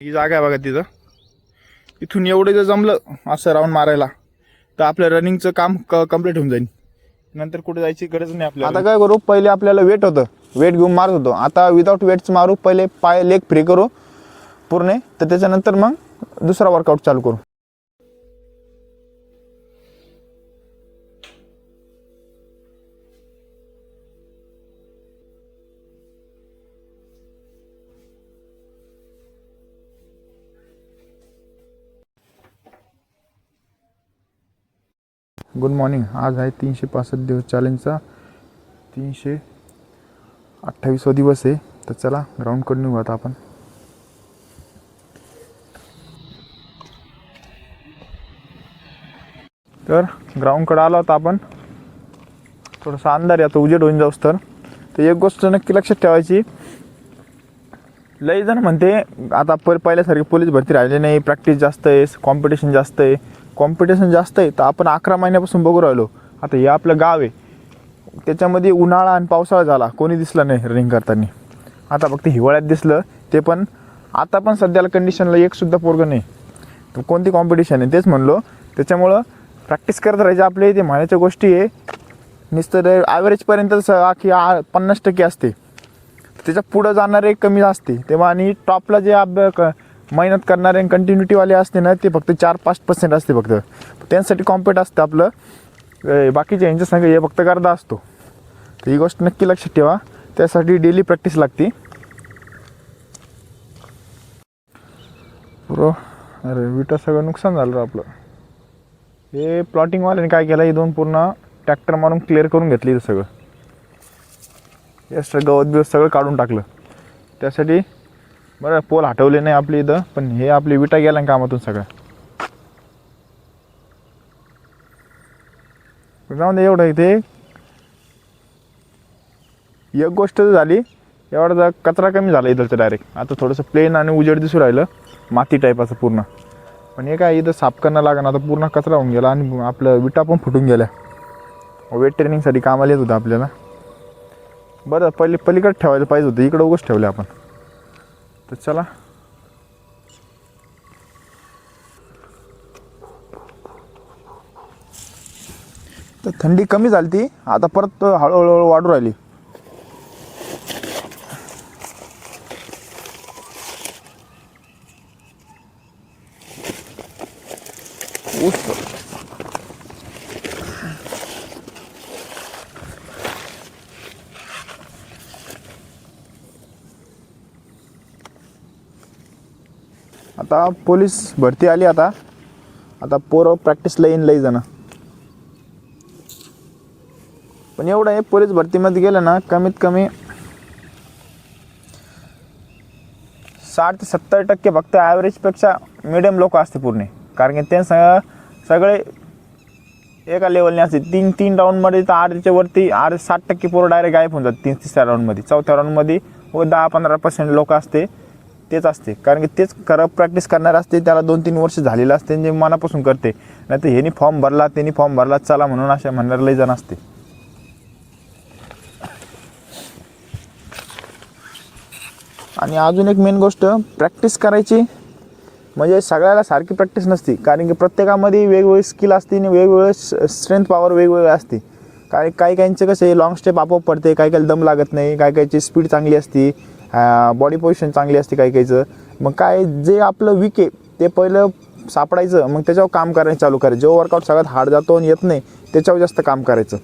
ही जागा आहे बघा तिथं. इथून एवढं जर जमलं असं राऊंड मारायला तर आपलं रनिंगचं काम कंप्लीट होऊन जाईल. नंतर कुठे जायची गरज नाही आपल्याला. आता काय करू पहिले आपल्याला वेट होतं. वेट घेऊन मारत होतो. आता विदाऊट वेटचं मारू पहिले पाय लेग फ्री करू पूर्ण. तर त्याच्यानंतर मग दुसरा वर्कआउट चालू करू. गुड मॉर्निंग आज आहे तीनशे पासष्ट दिवस चॅलेंजचा तीनशे अठ्ठावीसवा दिवस आहे. तर चला ग्राउंडकडून निघू आता आपण. तर ग्राउंडकडे आलो आता आपण. थोडासा अंधार आहे आता उजेड होऊन जाऊस तर. तर एक गोष्ट नक्की लक्षात ठेवायची. लई जण म्हणते आता पर पहिल्यासारखी पोलीस भरती राहिली नाही. प्रॅक्टिस जास्त आहे कॉम्पिटिशन जास्त आहे. कॉम्पिटिशन जास्त आहे तर आपण अकरा महिन्यापासून बघू राहिलो. आता हे आपलं गाव आहे. त्याच्यामध्ये उन्हाळा आणि पावसाळा झाला. कोणी दिसलं नाही रनिंग करताना. आता फक्त हिवाळ्यात दिसलं ते पण आता पण सध्याला कंडिशनला एकसुद्धा पोरगं नाही. तर कोणती कॉम्पिटिशन आहे? तेच म्हणलो. त्याच्यामुळं प्रॅक्टिस करत राहायचे आपले ते म्हणायच्या गोष्टी आहे नुसतं ॲव्हरेजपर्यंत आखी आ- पन्नास टक्के असते. त्याच्या पुढं जाणारे कमी असते. तेव्हा आणि टॉपला जे अभ्यास क- मेहनत करणारे आणि कंटिन्युटीवाले असते ना ते फक्त चार पाच पर्सेंट असते फक्त. त्यांसाठी कॉम्पेट असतं आपलं. बाकीचे बाकीच्या यांच्या संघ हे फक्त गर्दा असतो. तर ही गोष्ट नक्की लक्षात ठेवा. त्यासाठी डेली प्रॅक्टिस लागते. बरो अरे विटा सगळं नुकसान झालं आपलं. हे प्लॉटिंगवाल्याने काय केलं? हे दोन पूर्ण ट्रॅक्टर मारून क्लिअर करून घेतली इथं सगळं. हे सगळं गवत बिवत सगळं काढून टाकलं. त्यासाठी बरं पोल हटवले नाही आपली इथं पण हे आपली विटा गेल्या ना कामातून सगळं. जाऊन दे एवढं इथे. एक गोष्ट तर झाली एवढा जरा कचरा कमी झाला इथलचं डायरेक्ट आता थोडंसं प्लेन आणि उजेड दिसू राहिलं माती टाईपाचं पूर्ण. पण हे काय इथं साफ करणं लागणार आता पूर्ण कचरा होऊन गेला आणि आपलं विटा पण फुटून गेल्या. वेट ट्रेनिंगसाठी कामाला येत होतं आपल्याला. बरं पहिले पलीकडे ठेवायला पाहिजे होतं इकडं उगच ठेवलं आपण. तर चला. तर थंडी कमी झाली ती आता परत हळूहळू वाढू राहिली. पोलीस भरती आली आता. आता पोरं प्रॅक्टिसला येईन लई जण. पण एवढं आहे पोलीस भरतीमध्ये गेलं ना कमीत कमी साठ ते सत्तर टक्के फक्त ॲव्हरेजपेक्षा मिडियम लोक असते पूर्ण. कारण की ते सगळं सगळे एका लेवलने असते. तीन तीन राऊंडमध्ये तर आठच्या वरती आठ साठ टक्के पोरं डायरेक्ट गायब होऊन जातात. तीन तिसऱ्या राऊंडमध्ये चौथ्या राऊंडमध्ये व दहा पंधरा पर्सेंट लोक असते. तेच असते. कारण की तेच खरं प्रॅक्टिस करणार असते त्याला दोन तीन वर्ष झालेलं असते जे मनापासून करते. नाही तर ह्यानी फॉर्म भरला त्यांनी फॉर्म भरला चला म्हणून अशा म्हणणार लई जण असते. आणि अजून एक मेन गोष्ट प्रॅक्टिस करायची म्हणजे सगळ्याला सारखी प्रॅक्टिस नसते. कारण की प्रत्येकामध्ये वेगवेगळी स्किल असते आणि वेगवेगळे स्ट्रेंथ पॉवर वेगवेगळे असते. काय काही काहींचे कसे लॉंग स्टेप आपोआप पडते काही काही दम लागत नाही काही काहीची स्पीड चांगली असते. बॉडी पोझिशन चांगली असते काही काहीचं. मग काय जे आपलं वीक आहे ते पहिलं सापडायचं मग त्याच्यावर काम करायचं चालू करायचं. जो वर्कआउट सगळ्यात हार्ड जातो आणि येत नाही त्याच्यावर जास्त काम करायचं.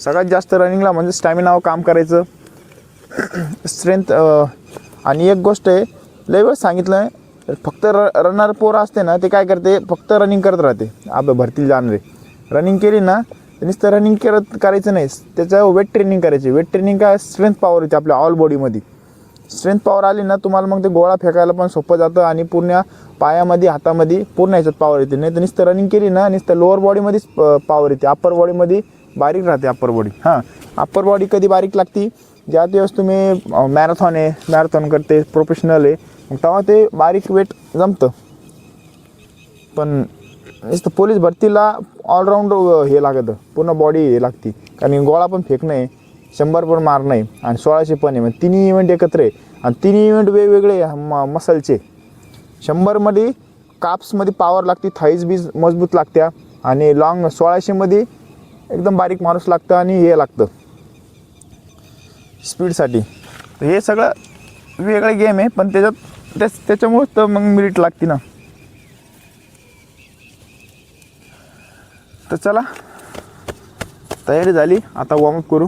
सगळ्यात जास्त रनिंगला म्हणजे स्टॅमिनावर काम करायचं. स्ट्रेंथ आणि एक गोष्ट आहे लय वेळ सांगितलं आहे फक्त र रनर पोरं असते ना ते काय करते फक्त रनिंग करत राहते. आप भरतील जाणारे रनिंग केली ना तर नुसतं रनिंग करत करायचं नाही. त्याचं वेट ट्रेनिंग करायची. वेट ट्रेनिंग काय स्ट्रेंथ पॉवर येते आपल्या ऑल बॉडीमध्ये स्ट्रेंथ पॉवर आली ना तुम्हाला मग ते गोळा फेकायला पण सोपं जातं आणि पूर्ण पायामध्ये हातामध्ये पूर्ण ह्याच्यात पॉवर येते. नाही तर नुसतं रनिंग केली ना नुसतं लोअर बॉडीमध्येच पॉवर येते. अप्पर बॉडीमध्ये बारीक राहते अप्पर बॉडी हां. अप्पर बॉडी कधी बारीक लागते? ज्या दिवस तुम्ही मॅरेथॉन आहे मॅरेथॉन करते प्रोफेशनल आहे मग तेव्हा ते बारीक वेट जमतं. पण नुसतं पोलीस भरतीला ऑलराऊंड हे लागतं. पूर्ण बॉडी हे लागते. कारण गोळा पण फेकणं आहे. शंभर पण मारणं आहे आणि सोळाशे पण आहे मग तिन्ही इव्हेंट एकत्र आहे. आणि तिन्ही इव्हेंट वेगवेगळे म मसलचे. शंभरमध्ये काप्समध्ये पॉवर लागते थाईज बीज मजबूत लागत्या. आणि लॉंग सोळाशेमध्ये एकदम बारीक माणूस लागतं आणि हे लागतं. स्पीडसाठी तर हे सगळं वेगळे गेम आहे पण त्याच्यात त्याच त्याच्यामुळेच तर मग मिरिट लागते ना. तर चला. तयारी झाली. आता वॉर्मअप करू.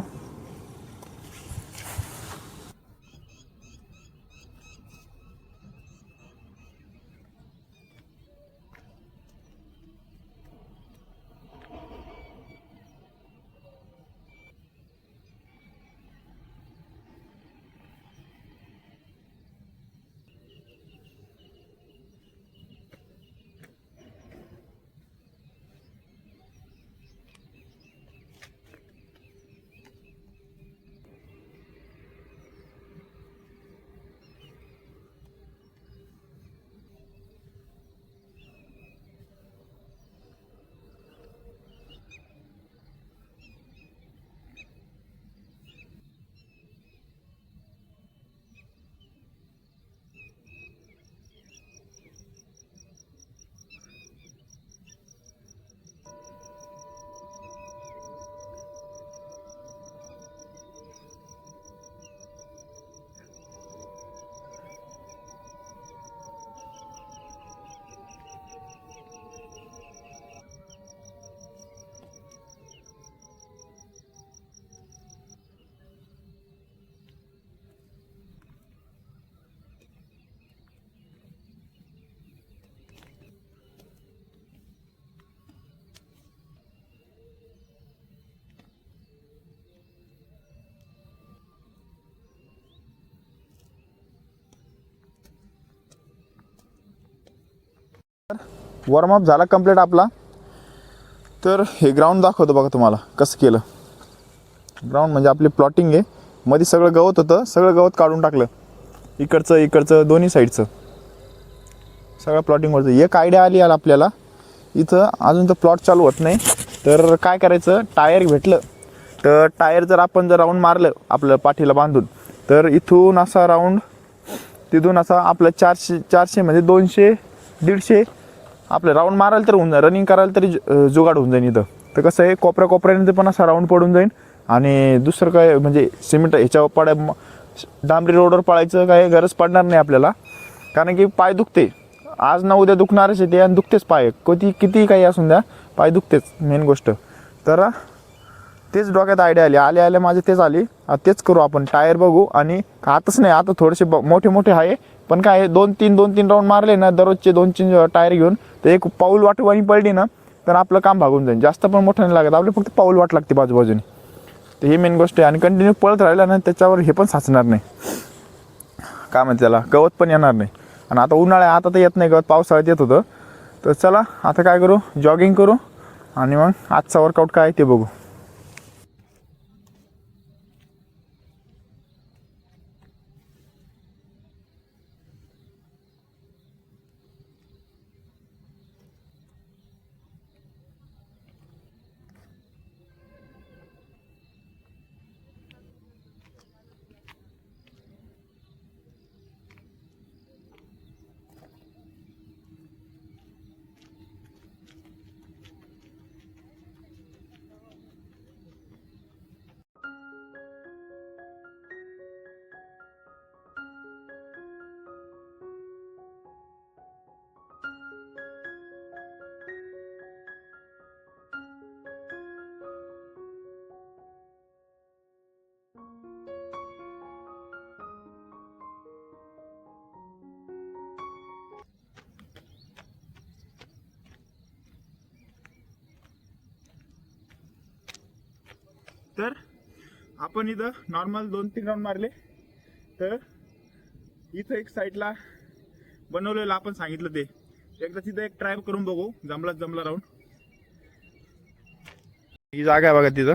वॉर्मअप झाला कंप्लीट आपला. तर हे ग्राउंड दाखवतो बघा तुम्हाला कसं केलं. ग्राउंड म्हणजे आपली प्लॉटिंग आहे. मध्ये सगळं गवत होतं सगळं गवत काढून टाकलं. इकडचं इकडचं दोन्ही साईडचं सगळं प्लॉटिंगवरचं एक आयडिया आली आला आपल्याला. इथं अजून तर प्लॉट चालू होत नाही. तर काय करायचं? टायर भेटलं. तर टायर जर आपण जर राऊंड मारलं आपलं पाठीला बांधून तर इथून असा राऊंड तिथून असा आपलं चारशे चारशे म्हणजे दोनशे दीडशे आपलं राऊंड मारायला तर होऊन जाईल. रनिंग करायला तरी जु- जुगाड होऊन जाईल इथं. तर कसं आहे कोपऱ्या कोपऱ्याने पण असा राऊंड पडून जाईल. आणि दुसरं काय म्हणजे सिमेंट ह्याच्यावर पड डांबरी रोडवर पाळायचं काय गरज पडणार नाही आपल्याला. कारण की पाय दुखते. आज ना उद्या दुखणारच आहे ते आणि दुखतेच पाय. कधी किती काही असून द्या पाय दुखतेच मेन गोष्ट. तर तेच डोक्यात आयडिया आली. आले आले माझे तेच आली. आता तेच करू आपण. टायर बघू. आणि आताच नाही आता थोडेसे ब- मोठे मोठे आहे. पण काय आहे, दोन तीन दोन तीन राऊंड मारले ना दररोजचे दोन तीन टायर घेऊन. तर एक पाऊल वाटवानी पडली ना तर आपलं काम भागून जाईल जास्त पण मोठं नाही लागत. आपले फक्त पाऊल वाट लागते बाजूबाजूने. तर ही मेन गोष्ट आहे. आणि कंटिन्यू पळत राहिलं ना त्याच्यावर हे पण साचणार नाही. काय म्हणते त्याला? गवत पण येणार नाही. आणि आता उन्हाळा आता तर येत नाही गवत. पावसाळ्यात येत होतं. तर चला आता काय करू? जॉगिंग करू. आणि मग आजचा वर्कआउट काय आहे ते बघू. आपण इथं नॉर्मल दोन तीन राऊंड मारले. तर इथं एक साईडला बनवलेलं आपण सांगितलं ते. एकदा तिथं एक ट्राय करून बघू जमला जमला राऊंड ही जागा आहे बघा तिथं.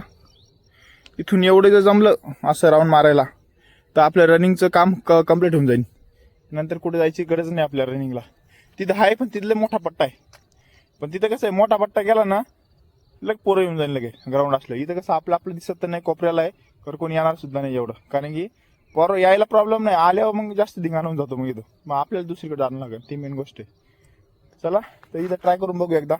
इथून एवढं जर जमलं असं राऊंड मारायला तर आपलं रनिंगचं काम क कंप्लीट होऊन जाईल. नंतर कुठे जायची गरज नाही आपल्या रनिंगला तिथं आहे पण तिथले मोठा पट्टा आहे. पण तिथं कसं आहे मोठा पट्टा गेला ना लग पोरं येऊन जाईल लगे ग्राउंड असलं. इथं कसं आपलं आपलं दिसत तर नाही कोपऱ्याला आहे. खरं कोणी येणार सुद्धा नाही एवढं. कारण की पर यायला प्रॉब्लेम नाही. आल्यावर मग जास्त धिंगाण होऊन जातो मग इथं. मग आपल्याला दुसरीकडे जाणं लागेल. ती मेन गोष्ट आहे. चला तर इथं ट्राय करून बघू एकदा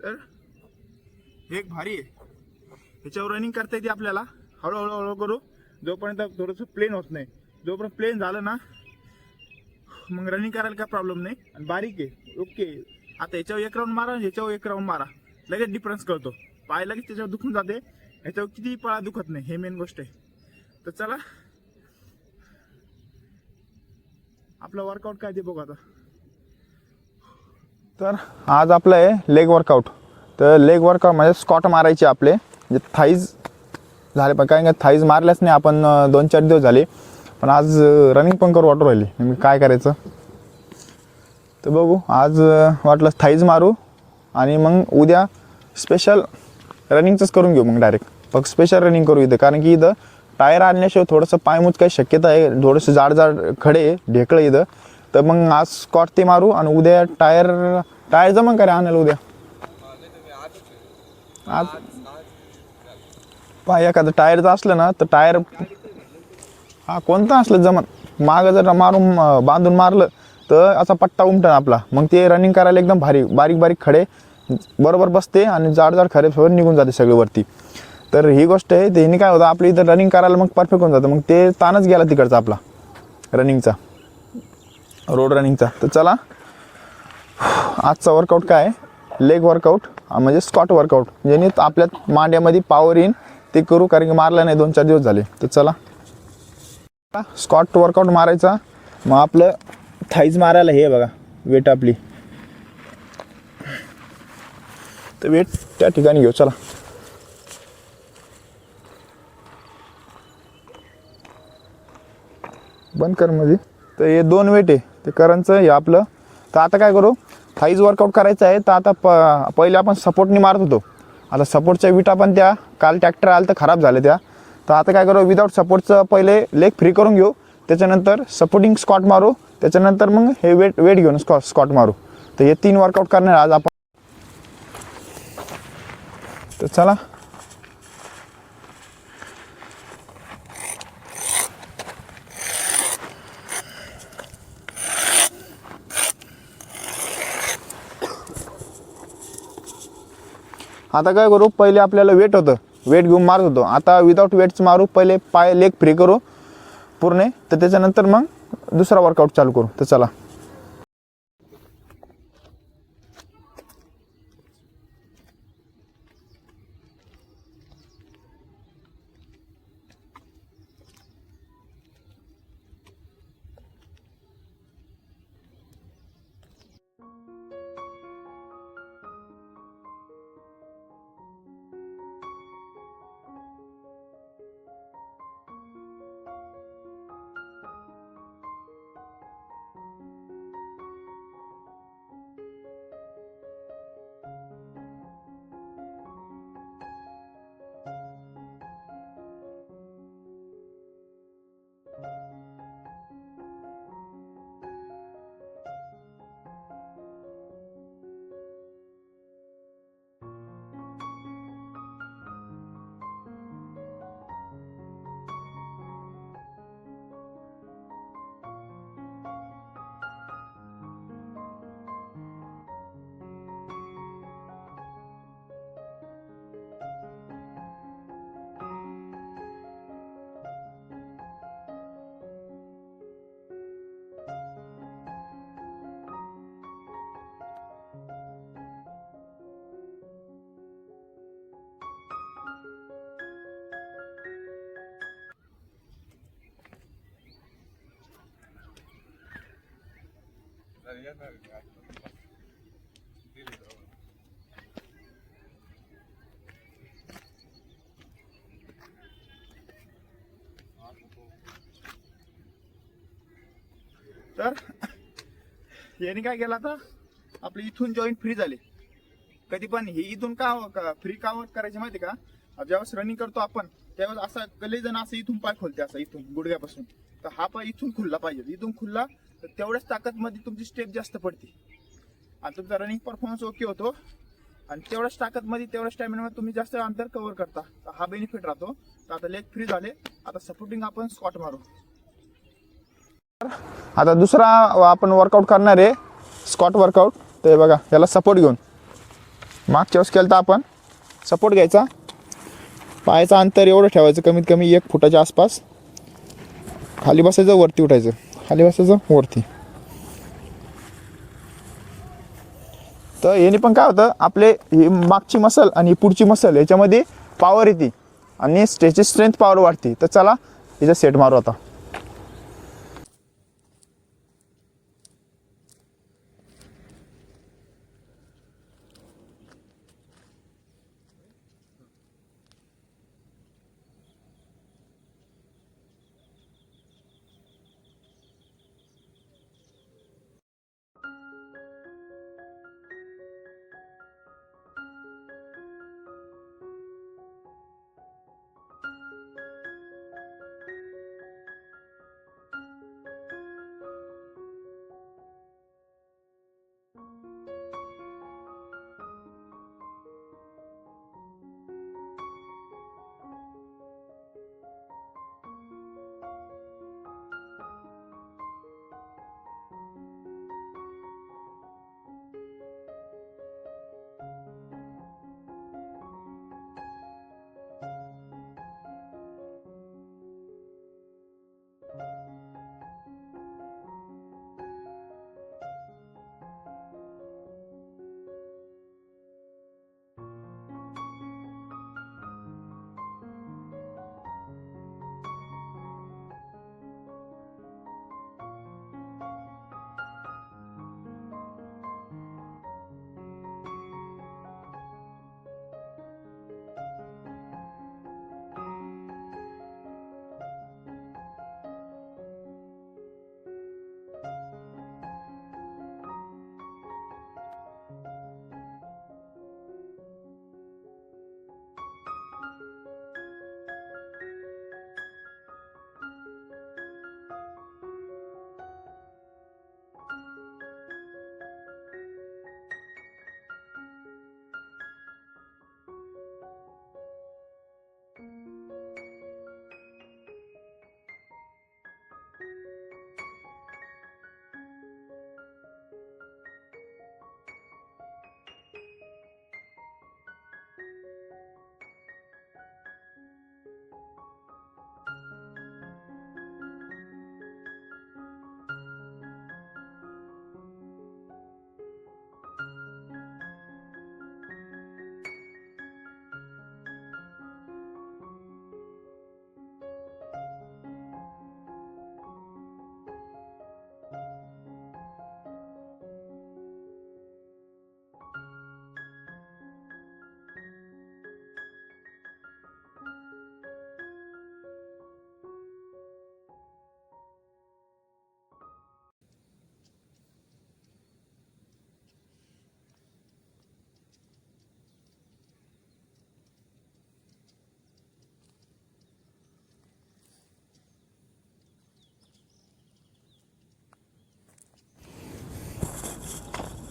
तर एक भारी आहे. ह्याच्यावर रनिंग करता येते आपल्याला. हळूहळू हळू करू. जोपर्यंत थोडंसं प्लेन होत नाही. जोपर्यंत प्लेन झालं ना मग रनिंग करायला काय प्रॉब्लेम नाही. आणि बारीक आहे. ओके आता ह्याच्यावर एक राऊंड मारा ह्याच्यावर एक राऊंड मारा. लगेच डिफरन्स कळतो. पाय लगेच त्याच्यावर दुखून जाते. ह्याच्यावर किती पळा दुखत नाही. हे मेन गोष्ट आहे. तर चला. आपलं वर्कआउट काय ते बघू आता. तर आज आपलं आहे लेग वर्कआउट तर लेग वर्कआउट म्हणजे स्कॉट मारायचे आपले. जे थाईज झाले पण काय थाईज मारल्याच नाही आपण दोन चार दिवस झाले. पण आज रनिंग पण करू वाटू राहिली. नेमकी काय करायचं? तर बघू आज वाटलं थाईज मारू आणि मग उद्या स्पेशल रनिंगचंच करून घेऊ मग डायरेक्ट फक्त स्पेशल रनिंग करू इथं. कारण की इथं टायर आणल्याशिवाय थोडंसं पायमूत काही शक्यता आहे. थोडंसं जाड जाड खडे आहे, ढेकळं इथं. तर मग आज स्कॉट ते मारू आणि उद्या टायर टायर जमा करा आणायला उद्या? आज पहा एखादं टायरचं असलं ना तर टायर हा कोणतं असलं जमन? मागं जर मारून बांधून मारलं तर असा पट्टा उमटन आपला. मग ते रनिंग करायला एकदम भारी बारीक बारीक खडे बरोबर बसते आणि जाड जाड खडे सोबत निघून जाते सगळे वरती तर ही गोष्ट आहे त्याने काय होतं आपली इथं रनिंग करायला मग परफेक्ट होऊन जातं. मग ते ताणच गेला तिकडचा आपला रनिंगचा रोड रनिंगचा तर चला आजचा वर्कआउट काय लेग वर्कआउट म्हणजे स्कॉट वर्कआउट ज्याने आपल्या मांड्यामध्ये पावर येईन ते करू कारण की मारलं नाही दोन चार दिवस झाले. तर चला. स्कॉट वर्कआउट मारायचा. मग आपलं थाईज मारायला हे बघा वेट आपली. तर वेट त्या ठिकाणी घेऊ चला. बंद कर म्हणजे तर हे दोन वेट आहे. ते करांचं हे आपलं. तर आता काय करू? थाईज वर्कआउट करायचं आहे तर आता प पहिले आपण सपोर्टने मारत होतो. आता सपोर्टच्या विटा पण त्या काल ट्रॅक्टर आलं तर खराब झाले त्या. तर आता काय करू विदाऊट सपोर्टचं पहिले लेग फ्री करून घेऊ. त्याच्यानंतर सपोर्टिंग स्कॉट मारू. त्याच्यानंतर मग हे वेट वेट घेऊन स्कॉ स्कॉट मारू. तर हे तीन वर्कआउट करणार आज आपण. तर चला. आता काय करू पहिले आपल्याला वेट होतं. वेट घेऊन मारत होतो. आता विदाऊट वेट्स मारू पहिले पाय लेग फ्री करू पूर्ण. तर त्याच्यानंतर मग दुसरा वर्कआउट चालू करू. तर चला. तर याने काय केलं आता? आपले इथून जॉईंट फ्री झाले. कधी पण हे इथून का फ्री का करायचे माहिती का? ज्यावेळेस रनिंग करतो आपण त्यावेळेस असा गले जण असं इथून पाय खोलते असं इथून गुडघ्यापासून. तर हा पाय इथून खुलला पाहिजे. इथून खुलला तर तेवढ्याच ताकदमध्ये तुमची स्टेप जास्त पडते. आणि तुमचा रनिंग परफॉर्मन्स ओके होतो. आणि तेवढ्याच ताकदमध्ये तेवढ्याच स्टॅमिना तुम्ही जास्त अंतर कव्हर करता. तर हा बेनिफिट राहतो. तर आता लेग फ्री झाले. आता सपोर्टिंग आपण स्कॉट मारू. आता दुसरा आपण वर्कआउट करणार आहे. स्कॉट वर्कआउट ते बघा याला सपोर्ट घेऊन. मागच्या वेळेस केलं तर आपण. सपोर्ट घ्यायचा. पायाचं अंतर एवढं ठेवायचं कमीत कमी एक फुटाच्या आसपास. खाली बसायचं वरती उठायचं. खाली बसायचं वरती. तर याने पण काय होतं आपले ही मागची मसल आणि ही पुढची मसल याच्यामध्ये पॉवर येते. आणि स्टेची स्ट्रेंथ पॉवर वाढते. तर चला याचा सेट मारू आता.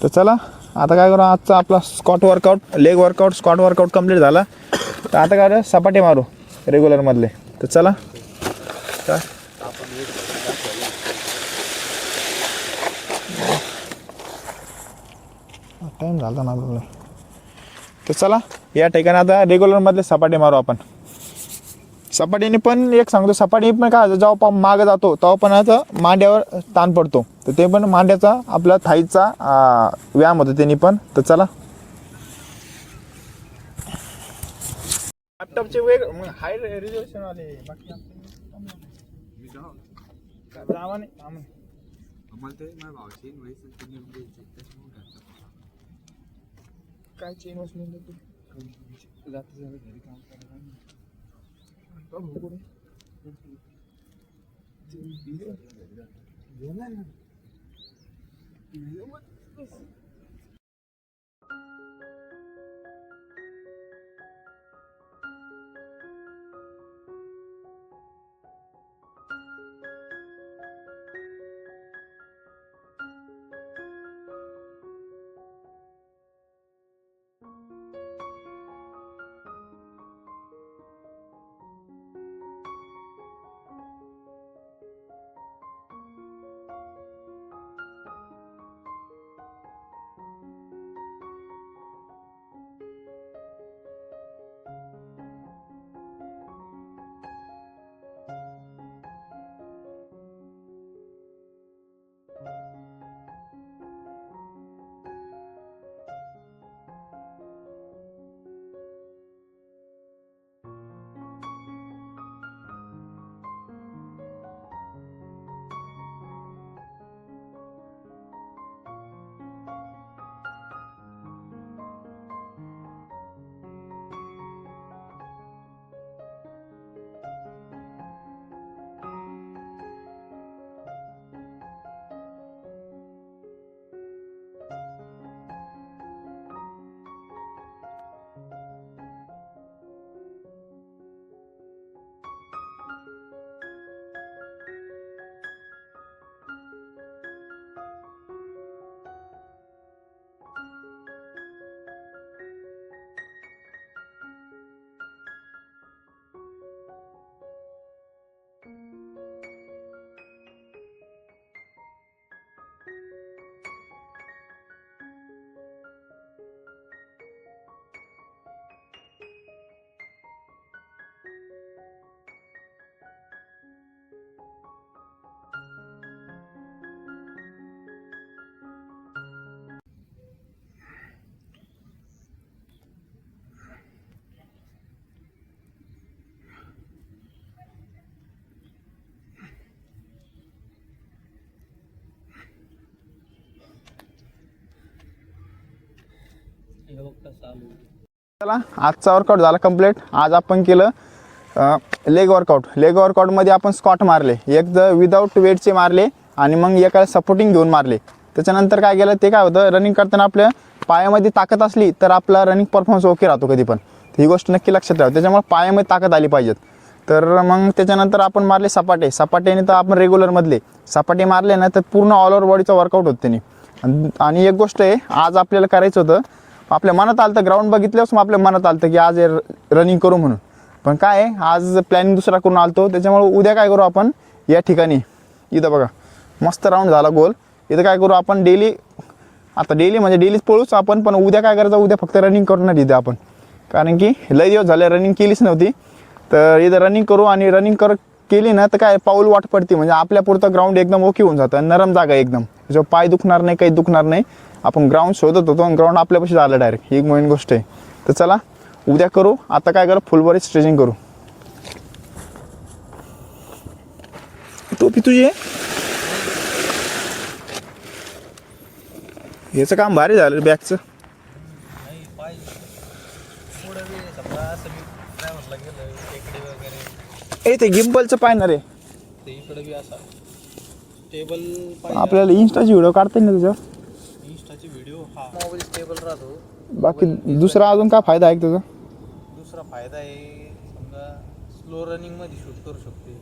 तर चला आता काय करू आजचा आपला squat workout leg workout squat workout complete झाला. तर आता काय करू सपाटे मारू रेग्युलरमधले तर चला. टाईम झाला ना आपल्याला. तर चला या ठिकाणी आता रेग्युलरमधले सपाटे मारू आपण. सपाटीने पण एक सांगतो सपाटी पण काय जेव्हा आपण मागं जातो तेव्हा पण आता मांड्यावर ताण पडतो. तर ते पण मांड्याचा आपला थाईचा व्यायाम होतो त्यांनी पण. तर चला. लॅपटॉपचे वेग हाय रिझर्वेशन आले बाकी जावा नाही. आम्ही आम्हाला ते माझ्या भावाची व्हायचं ते? नेमकं द्यायचं. त्याच्यामुळे घरचं. काय चेन वाचून तू जाता जाता घरी काम करायला नाही. चला आजचा वर्कआउट झाला कंप्लीट आज आपण केलं लेग वर्कआउट लेग वर्कआउटमध्ये आपण स्कॉट मारले. एक द विदाऊट वेटचे मारले आणि मग एका सपोर्टिंग घेऊन मारले. त्याच्यानंतर काय केलं ते काय होतं रनिंग करताना आपल्या पायामध्ये ताकद असली तर आपला रनिंग परफॉर्मन्स ओके राहतो कधी पण. ही गोष्ट नक्की लक्षात ठेवा. त्याच्यामुळे पायामध्ये ताकद आली पाहिजेत. तर मग त्याच्यानंतर आपण मारले सपाटे. सपाटेने तर आपण रेग्युलरमधले सपाटे मारले ना तर पूर्ण ऑल ओव्हर बॉडीचा वर्कआउट होत त्यांनी. आणि एक गोष्ट आहे आज आपल्याला करायचं होतं आपल्या मनात आलं तर ग्राउंड बघितल्यावर आपल्या मनात आलं की आज रनिंग करू म्हणून. पण काय आहे, आज प्लॅनिंग दुसरा करून आलतो त्याच्यामुळे उद्या काय करू आपण? या ठिकाणी. इथं बघा. मस्त राऊंड झाला गोल इथं काय करू आपण? डेली आता डेली म्हणजे डेलीच पळूच आपण पण उद्या काय करायचं? उद्या फक्त रनिंग करणार इथे आपण. कारण की लय दिवस झाले रनिंग केलीच नव्हती. तर इथं रनिंग करू आणि रनिंग कर केली ना तर काय पाऊल वाट पडते. म्हणजे आपल्या पुरतं ग्राउंड एकदम ओके होऊन जातं. नरम जागा एकदम. त्याच्यावर पाय दुखणार नाही काही दुखणार नाही. आपण ग्राउंड शोधत होतो आणि ग्राउंड आपल्यापाशी झालं डायरेक्ट ही एक मेन गोष्ट आहे. तर चला उद्या करू. आता काय करू? फुल बॉडी स्ट्रेचिंग करू. टोपी तुझी याचं काम भारी झालं बॅगचं नाही ए ते गिम्बलचं पाहणार आहे रे. बी असा. स्टेबल पाय आपल्याला इन्स्टाची व्हिडिओ काढता येईल ना त्याच्यावर इंस्टाचे व्हिडिओ हा. मोबाईल स्टेबल राहतो. बाकी दुसरा अजून काय फायदा आहे का त्याचा दुसरा फायदा आहे समजा स्लो रनिंगमध्ये शूट करू शकते.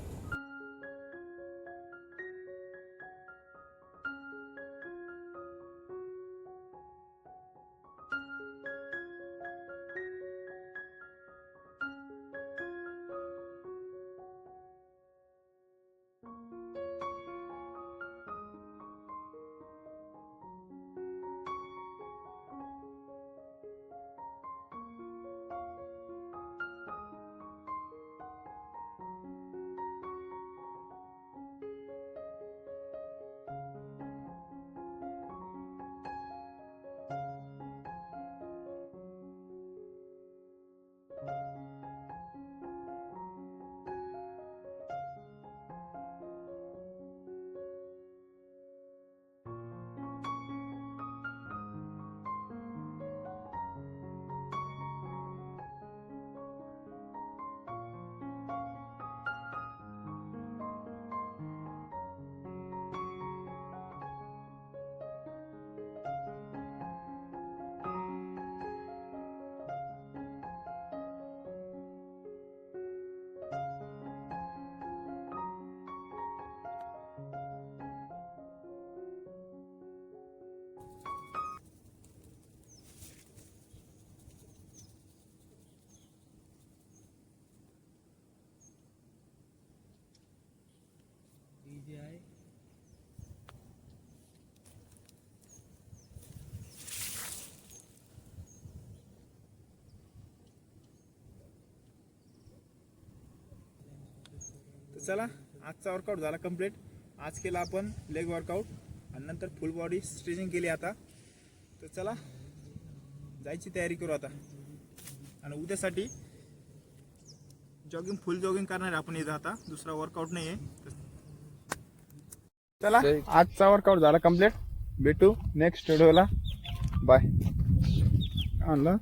चला आजचा वर्कआउट झाला कंप्लीट आज केला आपण लेग वर्कआउट आणि नंतर फुल बॉडी स्ट्रेचिंग केली आता. तर चला जायची तयारी करू आता. आणि उद्यासाठी जॉगिंग फुल जॉगिंग करणार आपण इथं आता. दुसरा वर्कआउट नाही आहे चला आजचा वर्कआउट झाला कंप्लीट भेटू नेक्स्ट व्हिडिओला बाय आणला